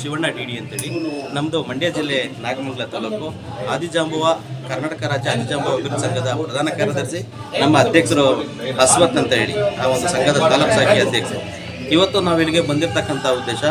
Shivanna D D ಅಂತೇಳಿ. ನಮ್ಮದು ಮಂಡ್ಯ ಜಿಲ್ಲೆ ನಾಗಮಂಗಲ ತಾಲೂಕು. ಆದಿಜಾಂಬುವ, ಕರ್ನಾಟಕ ರಾಜ್ಯ ಆದಿಜಾಂಬುವ ಅಭಿವೃದ್ಧಿ ಸಂಘದ ಪ್ರಧಾನ ಕಾರ್ಯದರ್ಶಿ, ನಮ್ಮ ಅಧ್ಯಕ್ಷರು ಅಸ್ವತ್ ಅಂತ ಹೇಳಿ, ಆ ಒಂದು ಸಂಘದ ತಾಲೂಕು ಶಾಖೆ ಅಧ್ಯಕ್ಷರು. ಇವತ್ತು ನಾವಿಲ್ಲಿಗೆ ಬಂದಿರತಕ್ಕಂಥ ಉದ್ದೇಶ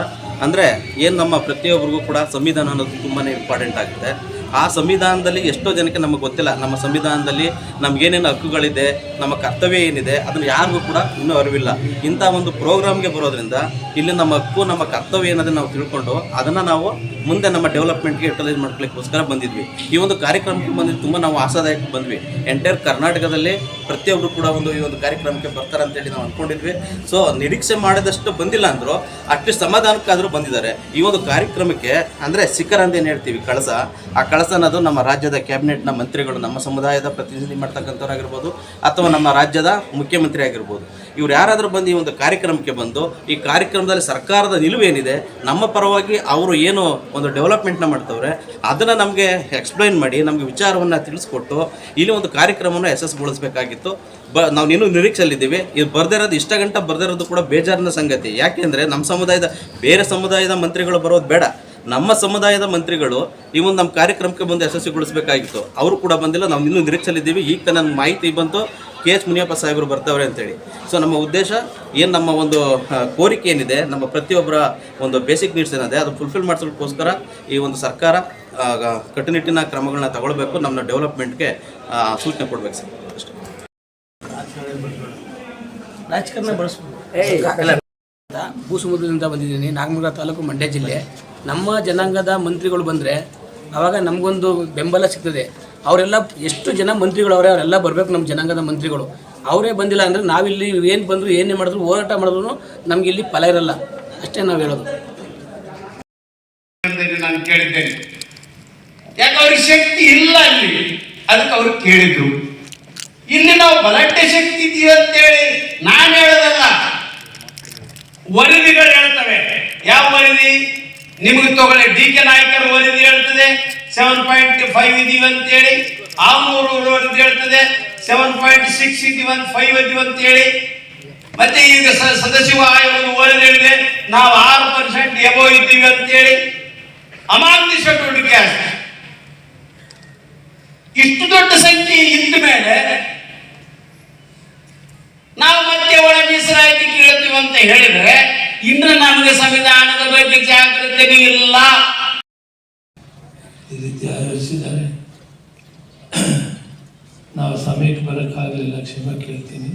ಅಂದರೆ ಏನು ನಮ್ಮ ಪ್ರತಿಯೊಬ್ಬರಿಗೂ ಕೂಡ ಸಂವಿಧಾನ ಅನ್ನೋದು ತುಂಬಾ ಇಂಪಾರ್ಟೆಂಟ್ ಆಗುತ್ತೆ. ಆ ಸಂವಿಧಾನದಲ್ಲಿ ಎಷ್ಟೋ ಜನಕ್ಕೆ ನಮಗೆ ಗೊತ್ತಿಲ್ಲ. ನಮ್ಮ ಸಂವಿಧಾನದಲ್ಲಿ ನಮಗೇನೇನು ಹಕ್ಕುಗಳಿದೆ, ನಮ್ಮ ಕರ್ತವ್ಯ ಏನಿದೆ, ಅದನ್ನು ಯಾರಿಗೂ ಕೂಡ ಇನ್ನೂ ಅರಿವಿಲ್ಲ. ಇಂಥ ಒಂದು ಪ್ರೋಗ್ರಾಮ್ಗೆ ಬರೋದ್ರಿಂದ ಇಲ್ಲಿ ನಮ್ಮ ಹಕ್ಕು, ನಮ್ಮ ಕರ್ತವ್ಯ ಏನದನ್ನು ನಾವು ತಿಳ್ಕೊಂಡು ಅದನ್ನು ನಾವು ಮುಂದೆ ನಮ್ಮ ಡೆವಲಪ್ಮೆಂಟ್ಗೆ ಯುಟಿಲೈಸ್ ಮಾಡ್ಕೊಳ್ಳಿಕ್ಕೋಸ್ಕರ ಬಂದಿದ್ವಿ. ಈ ಒಂದು ಕಾರ್ಯಕ್ರಮಕ್ಕೆ ಬಂದಿದ್ದು ತುಂಬ ನಾವು ಆಶಾದಾಯಕ ಬಂದ್ವಿ. ಎಂಟೈರ್ ಕರ್ನಾಟಕದಲ್ಲಿ ಪ್ರತಿಯೊಬ್ಬರು ಕೂಡ ಒಂದು ಈ ಒಂದು ಕಾರ್ಯಕ್ರಮಕ್ಕೆ ಬರ್ತಾರೆ ಅಂತೇಳಿ ನಾವು ಅಂದ್ಕೊಂಡಿದ್ವಿ ಸೊ ನಿರೀಕ್ಷೆ ಮಾಡಿದಷ್ಟು ಬಂದಿಲ್ಲ ಅಂದರು ಅಟ್ಲೀಸ್ಟ್ ಸಮಾಧಾನಕ್ಕಾದರೂ ಬಂದಿದ್ದಾರೆ. ಈ ಒಂದು ಕಾರ್ಯಕ್ರಮಕ್ಕೆ ಅಂದರೆ ಸಿಖರ್ ಅಂತ ಏನು ಹೇಳ್ತೀವಿ, ಕಳಸ. ಆ ಕಳಸ ಅನ್ನೋದು ನಮ್ಮ ರಾಜ್ಯದ ಕ್ಯಾಬಿನೆಟ್ನ ಮಂತ್ರಿಗಳು, ನಮ್ಮ ಸಮುದಾಯದ ಪ್ರತಿನಿಧಿ ಮಾಡ್ತಕ್ಕಂಥವ್ರಾಗಿರ್ಬೋದು ಅಥವಾ ನಮ್ಮ ರಾಜ್ಯದ ಮುಖ್ಯಮಂತ್ರಿ ಆಗಿರ್ಬೋದು. ಇವ್ರು ಯಾರಾದರೂ ಬಂದು ಈ ಒಂದು ಕಾರ್ಯಕ್ರಮಕ್ಕೆ ಬಂದು, ಈ ಕಾರ್ಯಕ್ರಮದಲ್ಲಿ ಸರ್ಕಾರದ ನಿಲುವು ಏನಿದೆ ನಮ್ಮ ಪರವಾಗಿ ಅವರು ಏನು ಒಂದು ಡೆವಲಪ್ಮೆಂಟ್ನ ಮಾಡ್ತವ್ರೆ, ಅದನ್ನು ನಮಗೆ ಎಕ್ಸ್ಪ್ಲೈನ್ ಮಾಡಿ, ನಮಗೆ ವಿಚಾರವನ್ನು ತಿಳಿಸ್ಕೊಟ್ಟು, ಇಲ್ಲಿ ಒಂದು ಕಾರ್ಯಕ್ರಮವನ್ನು ಯಶಸ್ಸುಗೊಳಿಸಬೇಕಾಗಿತ್ತು ಬ, ನಾವು ಇನ್ನೂ ನಿರೀಕ್ಷೆಯಲ್ಲಿದ್ದೀವಿ. ಇದು ಬರ್ದಿರೋದು ಇಷ್ಟ ಗಂಟ ಬರ್ದಿರೋದು ಕೂಡ ಬೇಜಾರಿನ ಸಂಗತಿ. ಯಾಕೆಂದರೆ ನಮ್ಮ ಸಮುದಾಯದ, ಬೇರೆ ಸಮುದಾಯದ ಮಂತ್ರಿಗಳು ಬರೋದು ಬೇಡ. ನಮ್ಮ ಸಮುದಾಯದ ಮಂತ್ರಿಗಳು ಈ ಒಂದು ನಮ್ಮ ಕಾರ್ಯಕ್ರಮಕ್ಕೆ ಬಂದು ಯಶಸ್ವಿಗೊಳಿಸಬೇಕಾಗಿತ್ತು. ಅವರು ಕೂಡ ಬಂದಿಲ್ಲ, ನಾವು ಇನ್ನೂ ನಿರೀಕ್ಷೆಯಲ್ಲಿದ್ದೀವಿ. ಈಗ ತನ್ನ ಮಾಹಿತಿ ಬಂತು, ಕೆ ಎಚ್ ಮುನಿಯಪ್ಪ ಸಾಹೇಬರು ಬರ್ತಾವ್ರೆ ಅಂತೇಳಿ. ಸೊ ನಮ್ಮ ಉದ್ದೇಶ ಏನು ನಮ್ಮ ಒಂದು ಕೋರಿಕೆ ಏನಿದೆ, ನಮ್ಮ ಪ್ರತಿಯೊಬ್ಬರ ಒಂದು ಬೇಸಿಕ್ ನೀಡ್ಸ್ ಏನಿದೆ, ಅದು ಫುಲ್ಫಿಲ್ ಮಾಡಿಸೋದಕ್ಕೋಸ್ಕರ ಈ ಒಂದು ಸರ್ಕಾರ ಕಟ್ಟುನಿಟ್ಟಿನ ಕ್ರಮಗಳನ್ನ ತಗೊಳ್ಬೇಕು ನಮ್ಮ ಡೆವಲಪ್ಮೆಂಟ್ಗೆ ಸೂಚನೆ ಕೊಡ್ಬೇಕು ಸರ್. ಅಷ್ಟೇ. ರಾಜಕಾರಣ ಬಳಸ್ಬೋದು. ಭೂಸಮುದ್ರದಿಂದ ಬಂದಿದ್ದೀನಿ. ನಾಗಮಂಗಲ ತಾಲೂಕು ಮಂಡ್ಯ ಜಿಲ್ಲೆ. ನಮ್ಮ ಜನಾಂಗದ ಮಂತ್ರಿಗಳು ಬಂದರೆ ಆವಾಗ ನಮಗೊಂದು ಬೆಂಬಲ ಸಿಗ್ತದೆ. ಅವರೆಲ್ಲ ಎಷ್ಟು ಜನ ಮಂತ್ರಿಗಳು ಅವರೇ, ಅವರೆಲ್ಲ ಬರಬೇಕು ನಮ್ಮ ಜನಾಂಗದ ಮಂತ್ರಿಗಳು. ಅವರೇ ಬಂದಿಲ್ಲ ಅಂದರೆ ನಾವಿಲ್ಲಿ ಏನು ಬಂದರೂ, ಏನೇ ಮಾಡಿದ್ರು, ಹೋರಾಟ ಮಾಡಿದ್ರು ನಮ್ಗೆ ಇಲ್ಲಿ ಫಲ ಇರಲ್ಲ. ಅಷ್ಟೇ ನಾವು ಹೇಳೋದು. ನಾನು ಯಾಕೆ ಅವ್ರಿಗೆ ಶಕ್ತಿ ಇಲ್ಲ ಅಲ್ಲಿ? ಅದಕ್ಕೆ ಅವ್ರು ಕೇಳಿದ್ರು. ಇಲ್ಲಿ ನಾವು ಬಲಾಢ್ಯ ಶಕ್ತಿ ಇದೀವಿ ಅಂತೇಳಿ ನಾನು ಹೇಳೋದಲ್ಲ ವರದಿಗಳು ಹೇಳ್ತವೆ ಯಾವ ವರದಿ ನಿಮಗೆ ತಗೊಳ್ಳಿ, ಡಿ ಕೆ ನಾಯ್ಕರ್ ವರದಿ ಹೇಳ್ತದೆ ಸೆವೆನ್ ಪಾಯಿಂಟ್ ಫೈವ್ ಇದೀವಿ ಅಂತ ಹೇಳಿ ಆಮೂರು ವರದಿ ಹೇಳ್ತದೆ ಸೆವೆನ್ ಪಾಯಿಂಟ್ ಸಿಕ್ಸ್ ಇದೀವಿ ಅಂತ ಫೈವ್ ಇದೀವಿ ಅಂತ ಹೇಳಿ ಮತ್ತೆ ಈಗ ಸ- ಸದಸ್ಯ ಆಯೋಗದ ವರದಿ ಹೇಳಿದೆ, ನಾವು ಆರು ಪರ್ಸೆಂಟ್ ಎಬೋ ಇದ್ದೀವಿ ಅಂತೇಳಿ. ಅಮಾನ್ಯ ಚಟುವಟಿಕೆ ಅಷ್ಟೆ. ಇಷ್ಟು ದೊಡ್ಡ ಸಂಖ್ಯೆ ಇದ್ದ ಮೇಲೆ ನಾವು ಮತ್ತೆ ಒಳ ಮೀಸಲಾತಿ ಕೇಳ್ತೀವಿ ಅಂತ ಹೇಳಿದ್ರೆ ಇನ್ನು ನಮಗೆ ಸಂವಿಧಾನದ ಬಗ್ಗೆ ಜಾಗೃತಿ ಇಲ್ಲ. ಈ ರೀತಿ ಆಯೋಜಿಸಿದ್ದಾರೆ. ನಾವು ಸಮಯಕ್ಕೆ ಬರೋಕ್ಕಾಗಲಿಲ್ಲ ಲಕ್ಷ್ಮ ಕೇಳ್ತೀನಿ.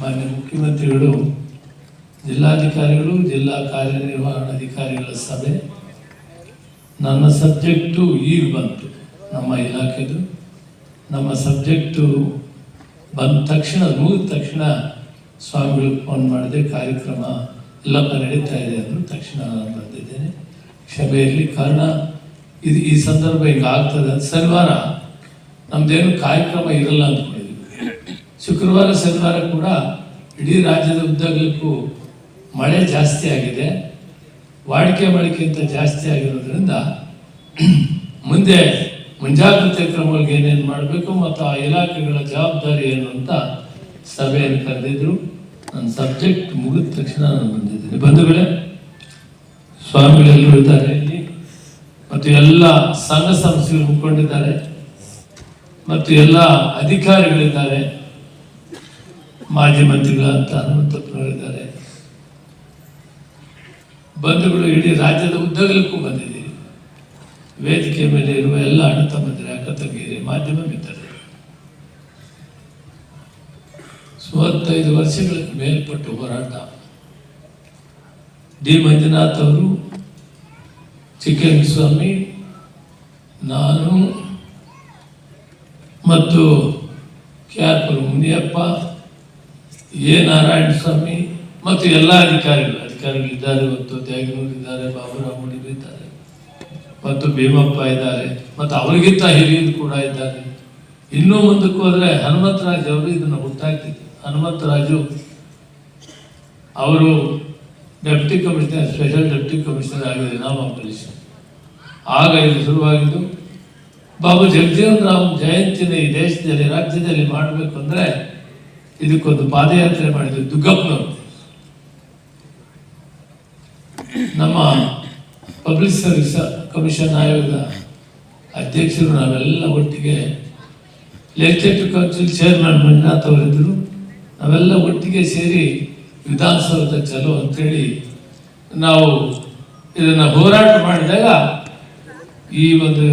ಮಾನ್ಯ ಮುಖ್ಯಮಂತ್ರಿಗಳು, ಜಿಲ್ಲಾಧಿಕಾರಿಗಳು, ಜಿಲ್ಲಾ ಕಾರ್ಯನಿರ್ವಹಣಾಧಿಕಾರಿಗಳ ಸಭೆ. ನನ್ನ ಸಬ್ಜೆಕ್ಟು ಈಗ ಬಂತು, ನಮ್ಮ ಇಲಾಖೆದು. ನಮ್ಮ ಸಬ್ಜೆಕ್ಟು ಬಂದ ತಕ್ಷಣ, ಮುಗಿದ ತಕ್ಷಣ ಸ್ವಾಮಿಗಳು ಫೋನ್ ಮಾಡಿದೆ, ಕಾರ್ಯಕ್ರಮ ಎಲ್ಲಪ್ಪ ನಡೀತಾ ಇದೆ ಅಂದರು ತಕ್ಷಣ ಬಂದಿದ್ದೇನೆ. ಇರಲಿ ಕಾರಣ, ಇದು ಈ ಸಂದರ್ಭ ಈಗ ಆಗ್ತದೆ ಅಂತ ಶನಿವಾರ, ನಮ್ದೇನು ಕಾರ್ಯಕ್ರಮ ಇರಲ್ಲ ಅಂದ್ಕೊಂಡಿದ್ವಿ ಶುಕ್ರವಾರ, ಶನಿವಾರ ಕೂಡ ಇಡೀ ರಾಜ್ಯದ ಉದ್ದಗಲಕ್ಕೂ ಮಳೆ ಜಾಸ್ತಿ ಆಗಿದೆ. ವಾಡಿಕೆ ಮಳೆಗಿಂತ ಜಾಸ್ತಿ ಆಗಿರೋದ್ರಿಂದ ಮುಂದೆ ಮುಂಜಾಗ್ರತೆ ಕ್ರಮಗಳಿಗೆ ಏನೇನು ಮಾಡಬೇಕು ಮತ್ತು ಆ ಇಲಾಖೆಗಳ ಜವಾಬ್ದಾರಿ ಏನು ಅಂತ ಸಭೆಯನ್ನು ಕರೆದಿದ್ರು. ನನ್ನ ಸಬ್ಜೆಕ್ಟ್ ಮುಗಿದ ತಕ್ಷಣ ನಾನು ಬಂದಿದ್ದೀನಿ. ಬಂಧುಗಳೇ, ಸ್ವಾಮಿಗಳೆಲ್ಲರೂ ಇದ್ದಾರೆ ಇಲ್ಲಿ. ಮತ್ತು ಎಲ್ಲ ಸಂಘ ಸಂಸ್ಥೆಗಳು ಮುಖಂಡಿದ್ದಾರೆ ಮತ್ತು ಎಲ್ಲ ಅಧಿಕಾರಿಗಳಿದ್ದಾರೆ. ಮಾಜಿ ಮಂತ್ರಿಗಳಂತ ಹನುಮಂತಪ್ಪನವರಿದ್ದಾರೆ ಬಂಧುಗಳು ಇಡೀ ರಾಜ್ಯದ ಉದ್ದಗಲಕ್ಕೂ ಬಂದಿದ್ದೀರಿ. ವೇದಿಕೆ ಮೇಲೆ ಇರುವ ಎಲ್ಲ ಅಣ್ಣ ತಮ್ಮಂದಿರ ಅಕ್ಕ ಮಾಧ್ಯಮ ಮಿತ್ರರು ಮೂವತ್ತೈದು ವರ್ಷಗಳಿಗೆ ಮೇಲ್ಪಟ್ಟು ಹೋರಾಟ. ಡಿ. ಮಂಜುನಾಥ್ ಅವರು ಚಿಕ್ಕಸ್ವಾಮಿ ನಾನು ಮತ್ತು ಕೆ ಮುನಿಯಪ್ಪ, ಎ. ನಾರಾಯಣ ಸ್ವಾಮಿ ಮತ್ತು ಎಲ್ಲ ಅಧಿಕಾರಿಗಳು. ಅಧಿಕಾರಿಗಳಿದ್ದಾರೆ ಮತ್ತು ತ್ಯಾಗನೂರು ಇದ್ದಾರೆ ಮತ್ತು ಭೀಮಪ್ಪ ಇದ್ದಾರೆ, ಮತ್ತು ಅವರಿಗಿಂತ ಹಿರಿಯರು ಕೂಡ ಇದ್ದಾರೆ. ಇನ್ನೂ ಮುಂದಕ್ಕೆ ಹೋದರೆ ಹನುಮಂತರಾಜ್ ಅವರು ಇದನ್ನು ಹುಟ್ಟಾಕ್ತಿದ್ರು ಹನುಮಂತರಾಜು ಅವರು deputy commissioner, special deputy commissioner ಆಗಿದೆ ನಾಮಾಪಲಿಷನ್ ಆಗ ಇದು ಶುರುವಾಗಿದ್ದು, ಬಾಬು ಜಗಜೀವನ್ ರಾಮ್ ಜಯಂತಿನ ಈ ದೇಶದಲ್ಲಿ, ರಾಜ್ಯದಲ್ಲಿ ಮಾಡಬೇಕು ಅಂದರೆ ಇದಕ್ಕೊಂದು ಪಾದಯಾತ್ರೆ ಮಾಡಿದ್ರು ದುಗ್ಗಪ್ಪನವರು ನಮ್ಮ ಪಬ್ಲಿಕ್ ಸರ್ವಿಸ್ ಕಮಿಷನ್ ಆಯೋಗದ ಅಧ್ಯಕ್ಷರು ನಾವೆಲ್ಲ ಒಟ್ಟಿಗೆ ಲೆಜಿಸ್ಲೇಟಿವ್ ಕೌನ್ಸಿಲ್ ಚೇರ್ಮನ್ ಮಂಜುನಾಥ್ ಅವರಿದ್ದರು ನಾವೆಲ್ಲ ಒಟ್ಟಿಗೆ ಸೇರಿ ವಿಧಾನಸೌಧ ಚಲೋ ಅಂತೇಳಿ ನಾವು ಇದನ್ನು ಹೋರಾಟ ಮಾಡಿದಾಗ ಈ ಒಂದು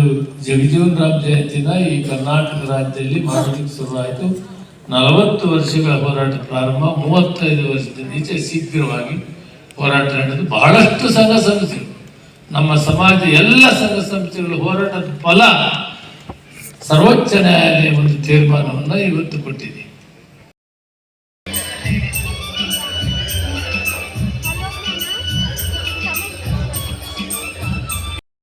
ಜಗಜೀವನ್ ರಾಮ್ ಜಯಂತಿನ ಈ ಕರ್ನಾಟಕ ರಾಜ್ಯದಲ್ಲಿ ಮಾಡೋದಕ್ಕೆ ಶುರುವಾಯಿತು. ನಲವತ್ತು ವರ್ಷಗಳ ಹೋರಾಟ ಪ್ರಾರಂಭ, ಮೂವತ್ತೈದು ವರ್ಷದ ಈಚೆ ಶೀಘ್ರವಾಗಿ ಹೋರಾಟ ನಡೆದು ಬಹಳಷ್ಟು ಸಂಘ ಸಂಸ್ಥೆಗಳು ನಮ್ಮ ಸಮಾಜ ಎಲ್ಲ ಸಂಘ ಸಂಸ್ಥೆಗಳ ಹೋರಾಟದ ಫಲ ಸರ್ವೋಚ್ಚ ನ್ಯಾಯಾಲಯ ಒಂದು ತೀರ್ಮಾನವನ್ನು ಇವತ್ತು ಕೊಟ್ಟಿದೆ.